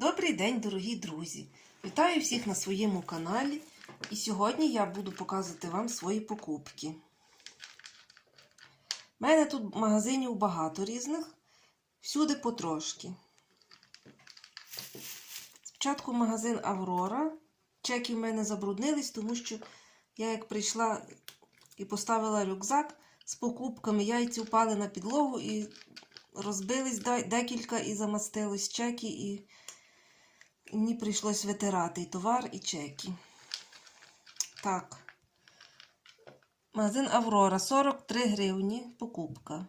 Добрий день, дорогі друзі! Вітаю всіх на своєму каналі. І сьогодні я буду показувати вам свої покупки. У мене тут магазинів багато різних, всюди потрошки. Спочатку магазин Аврора. Чеки в мене забруднились, тому що я як прийшла і поставила рюкзак з покупками, яйці впали на підлогу і розбились декілька і замастились чеки, і мені прийшлось витирати і товар, і чеки. Так. Магазин Аврора 43 гривні покупка.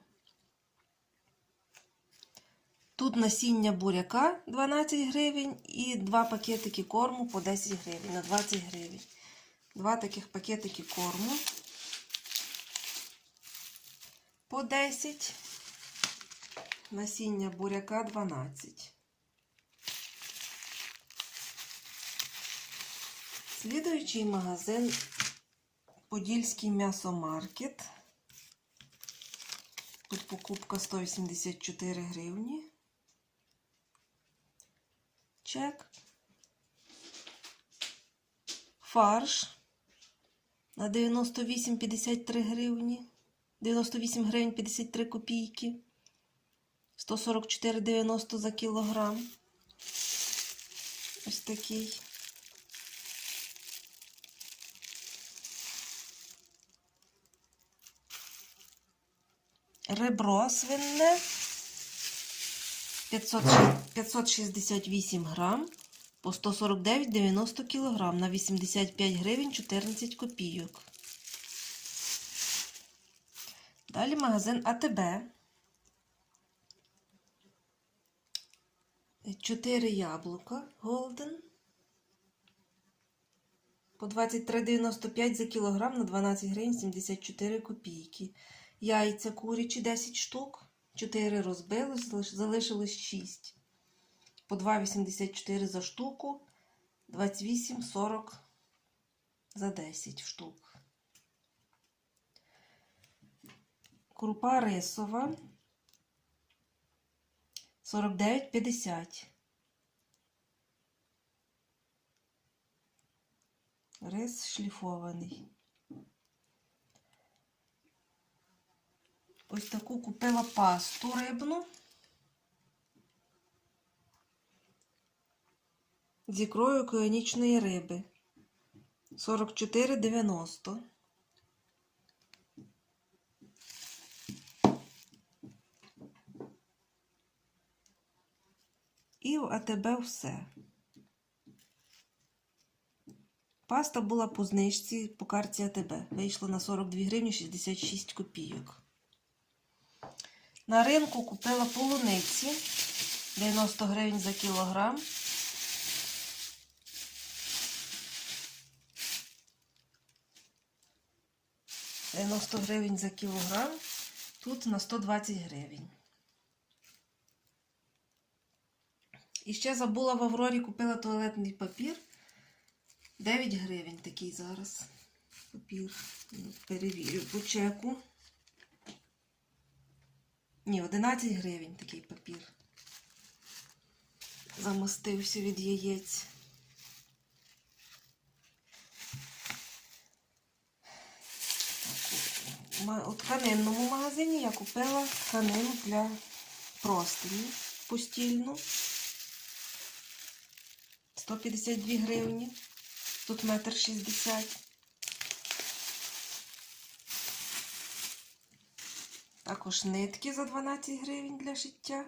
Тут насіння буряка 12 гривень і два пакетики корму по 10 гривень на 20 гривень. Два таких пакетики корму по 10. Насіння буряка 12. Слідуючий магазин Подільський м'ясомаркет. Тут покупка 184 гривні. Чек. Фарш на 98,53 гривні. 98 гривень 53 копійки. 144,90 за кілограм. Ось такий. Ребро свинне 568 грам по 149,90 кілограм на 85 гривень 14 копійок. Далі магазин АТБ. 4 яблука Голден. По 23,95 за кілограм на 12 гривень 74 копійки. Яйця курячі 10 штук. 4 розбилось, залишилось 6. По 2,84 за штуку. 28,40 за 10 штук. Крупа рисова 49,50. Рис шліфований. Ось таку купила пасту рибну. З ікрою океанічної риби. 44,90. І в АТБ все. Паста була по знижці по карті АТБ. Вийшла на 42 гривні 66 копійок. На ринку купила полуниці 90 гривень за кілограм. Дев'яносто гривень за кілограм. Тут на 120 гривень. І ще забула в Аврорі купила туалетний папір. 9 гривень такий зараз. Папір. Перевірю по чеку. Ні, 11 гривень такий папір. Замостився від яєць. У тканинному магазині я купила тканину для простині постільну. 152 гривні. Тут метр шістдесят. Також нитки за 12 гривень для шиття.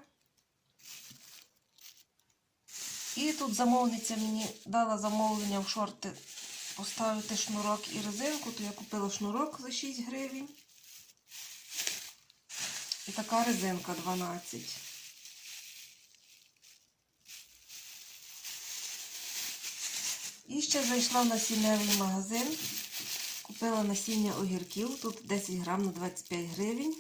І тут замовниця мені дала замовлення в шорти поставити шнурок і резинку, то я купила шнурок за 6 гривень. І така резинка 12. І ще зайшла в насінневий магазин. Купила насіння огірків. Тут 10 грам на 25 гривень.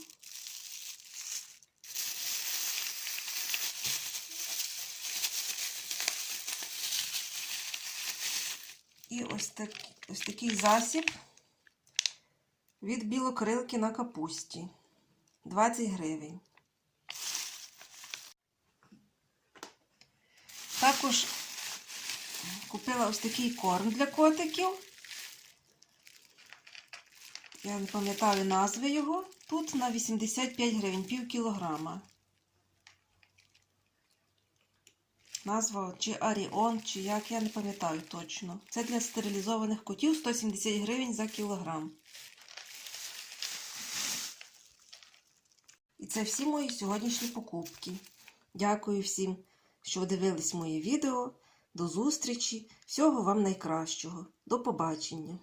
І ось, так, ось такий засіб від білокрилки на капусті. 20 гривень. Також купила ось такий корм для котиків. Я не пам'ятаю назви його. Тут на 85 гривень, пів кілограма. Назва чи Аріон, чи як, я не пам'ятаю точно. Це для стерилізованих котів 170 гривень за кілограм. І це всі мої сьогоднішні покупки. Дякую всім, що дивились моє відео. До зустрічі. Всього вам найкращого. До побачення.